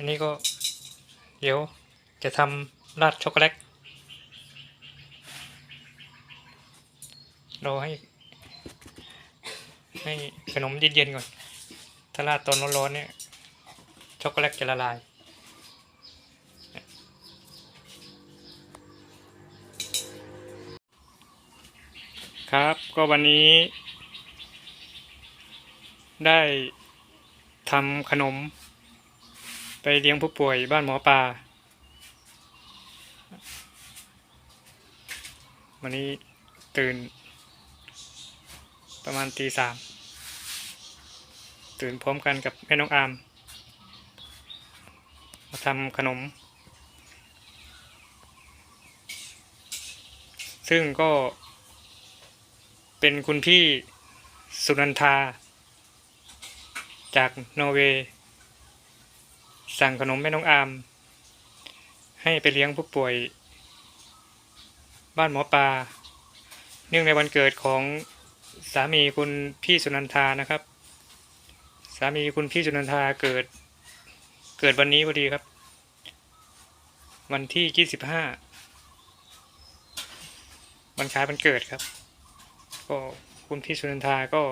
อันนี้ก็เดี๋ยวจะทำราดช็อกโกแลตรอให้ ให้ขนมเย็นๆก่อน ถ้าราดตอนร้อนๆเนี่ย ช็อกโกแลตจะละลายครับก็วันนี้ ได้ทำขนม ไปเลี้ยงผู้ป่วยบ้านหมอปลาวันนี้ตื่น ประมาณตีสามตื่นพร้อมกันกับแม่น้องอาม มาทำขนม ซึ่งก็ เป็นคุณพี่สุนันทา จากนอร์เวย์ สั่งขนมแม่น้องอาม ให้ไปเลี้ยงผู้ป่วย บ้านหมอปลาเนื่องในวันเกิดของสามีคุณพี่สุนันทานะครับ สามีคุณพี่สุนันทาเกิด เกิดวันนี้พอดีครับ วันที่25วันคล้ายวันเกิดครับ ก็คุณพี่สุนันทาก็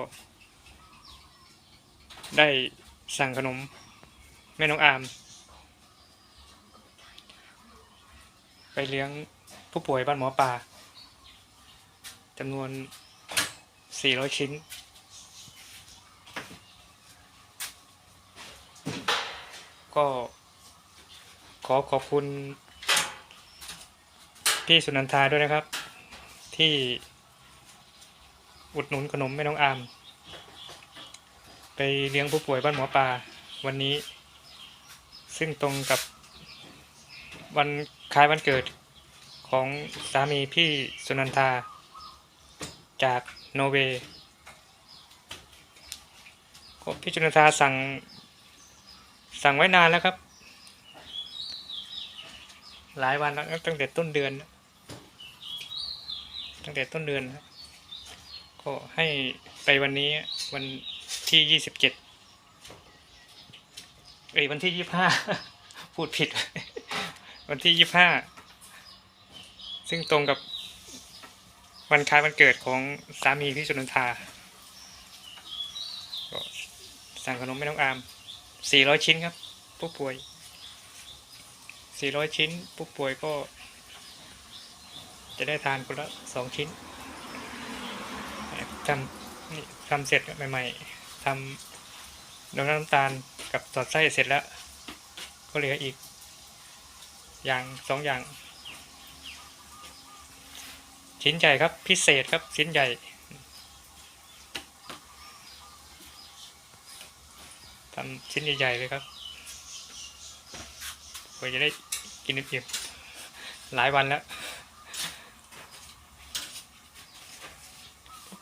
ได้สั่งขนม แม่น้องอาม ไปเลี้ยงผู้ป่วยบ้านหมอปลาจำนวน 400 ชิ้น ก็ขอขอบคุณพี่สุนันทาด้วยนะครับ ที่อุดหนุนขนมแม่น้องอาม ไปเลี้ยงผู้ป่วยบ้านหมอปลาวันนี้ ซึ่งตรงกับวันคล้ายวันเกิดของสามีพี่สุนันทา จากโนเวย์ก็พี่สุนันทาสั่งสั่งไว้นานแล้วครับ หลายวันแล้วตั้งแต่ต้นเดือน ตั้งแต่ต้นเดือนก็ให้ไปวันนี้วันที่ยี่สิบเจ็ด เอ้ยวันที่ยี่ห้าพูดผิด วันที่ยี่ห้าซึ่งตรงกับวันคล้ายวันเกิดของสามีพี่สุนันทาสั่งขนมไม่ต้องอามสี่ร้อยชิ้นครับผู้ป่วยสี่ร้อยชิ้นผู้ป่วยก็ จะได้ทานคนละสองชิ้นทำนี่ทำเสร็จใหม่ ๆทำน้ำน้ำตาล กับสอดไส้เสร็จแล้ว ก็เหลืออีก อย่างสองอย่าง ชิ้นใหญ่ครับพิเศษครับชิ้นใหญ่ทำชิ้นใหญ่ๆเลยครับเพื่อจะได้กินอิ่มๆหลายวันแล้ว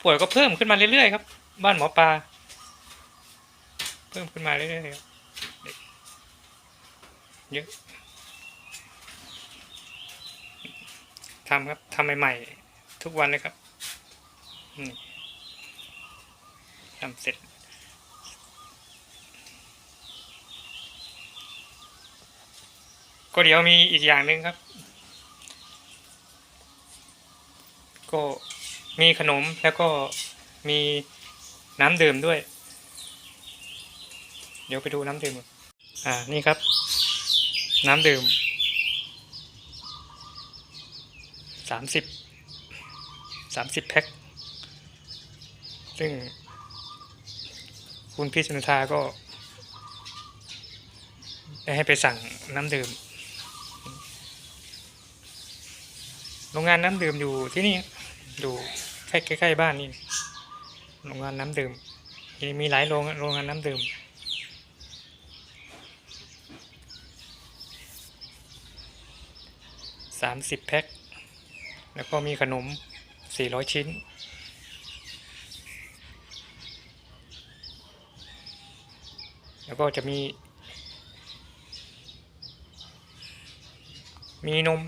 ป่วยก็เพิ่มขึ้นมาเรื่อยๆครับ บ้านหมอปลา เพิ่มขึ้นมาเรื่อยๆครับเยอะทำครับทำใหม่ๆทุกวันเลยครับทำเสร็จก็เดี๋ยวมีอีกอย่างหนึ่งครับ ก็มีขนมแล้วก็มีน้ำดื่มด้วย เดี๋ยวไปดูน้ำดื่มอ่านี่ครับ น้ำดื่มสามสิบสามสิบแพ็คซึ่ง คุณพี่ชนุทาก็ ได้ให้ไปสั่งน้ำดื่ม โรงงานน้ำดื่มอยู่ที่นี่อยู่ใกล้ใกล้ๆบ้านนี่โรงงานน้ำดื่มมีมีหลายโรงโรงงานน้ำดื่ม สามสิบแพ็ค แล้วก็มีขนมสี่ร้อยชิ้น แล้วก็จะมี มีนม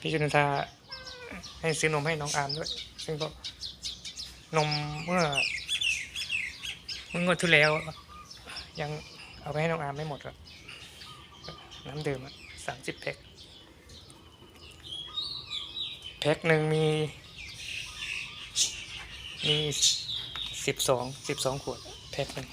พี่จุนทาให้ซื้อนมให้น้องอาร์มด้วย ซึ่งก็นมเมื่อเมื่องวดที่แล้ว ยังเอาไปให้น้องอาร์มไม่หมดครับน้ำดื่มสามสิบแพ็ค พ็คหนึ่งมี มีสิบสองสิบสองขวด แพ็คหนึ่ง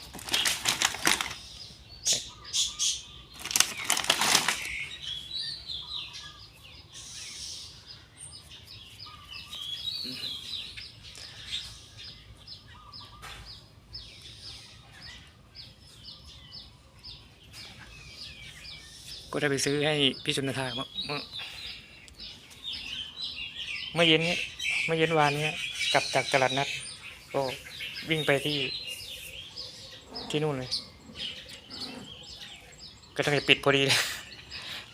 ก็ได้ไปซื้อให้พี่ชุนทาเมื่อ เมื่อเย็นนี้เมื่อเย็นวานนี้กลับจากตลาดนัด ก็วิ่งไปที่ ที่นู่นเลย ก็ต้องจะปิดพอดีเลย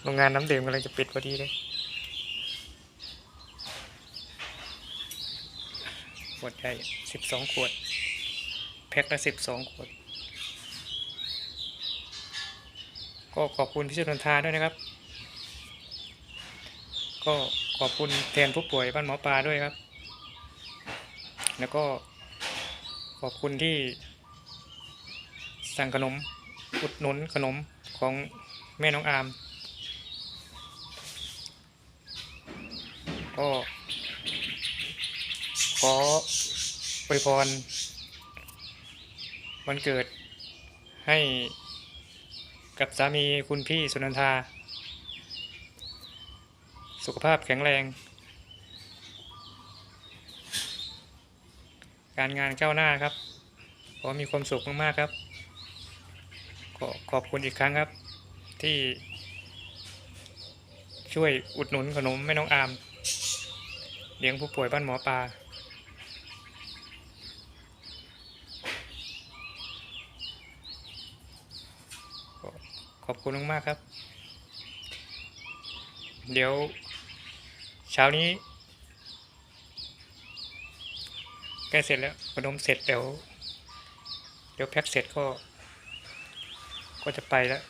โรงงานน้ำดื่มกำลังจะปิดพอดีเลยขวดใหญ่สิบสองขวด แพ็คละสิบสองขวด ก็ขอบคุณพี่ชุนทาด้วยนะครับ ก็ ขอบคุณแทนผู้ป่วยบ้านหมอปลาด้วยครับ แล้วก็ขอบคุณที่ สั่งขนมอุดหนุนขนมของแม่น้องอามก็ขออวยพรวันเกิดให้กับสามีคุณพี่สุนันทา สุขภาพแข็งแรง การงานก้าวหน้าครับ ขอมีความสุขมากๆครับ ขอขอบคุณอีกครั้งครับ ที่ ช่วยอุดหนุนขนมแม่น้องอามเลี้ยงผู้ป่วยบ้านหมอปลาขอบคุณมากๆครับ เดี๋ยว ช้านี้ใกล้เสร็จแล้วขนมเสร็จเดี๋ยวเดี๋ยวแพ็คเสร็จก็ ก็จะไปแล้ว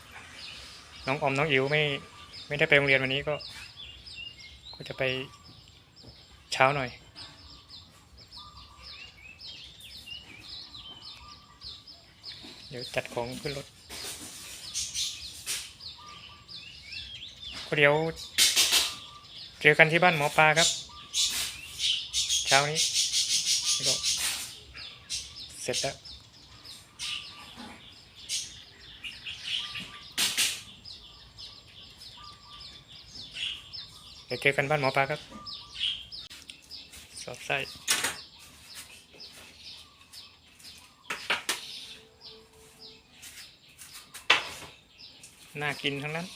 น้องอมน้องอิ๋วไม่ ไม่ได้ไปโรงเรียนวันนี้ก็ ก็จะไปเช้าหน่อย เดี๋ยวจัดของขึ้นรถก็เดี๋ยว จอกันที่บ้านหมอปลาครับ เช้านี้ก็เสร็จแล้วเดี๋ยวเจอกันบ้านหมอปลาครับ สอดไส้น่ากินทั้งนั้น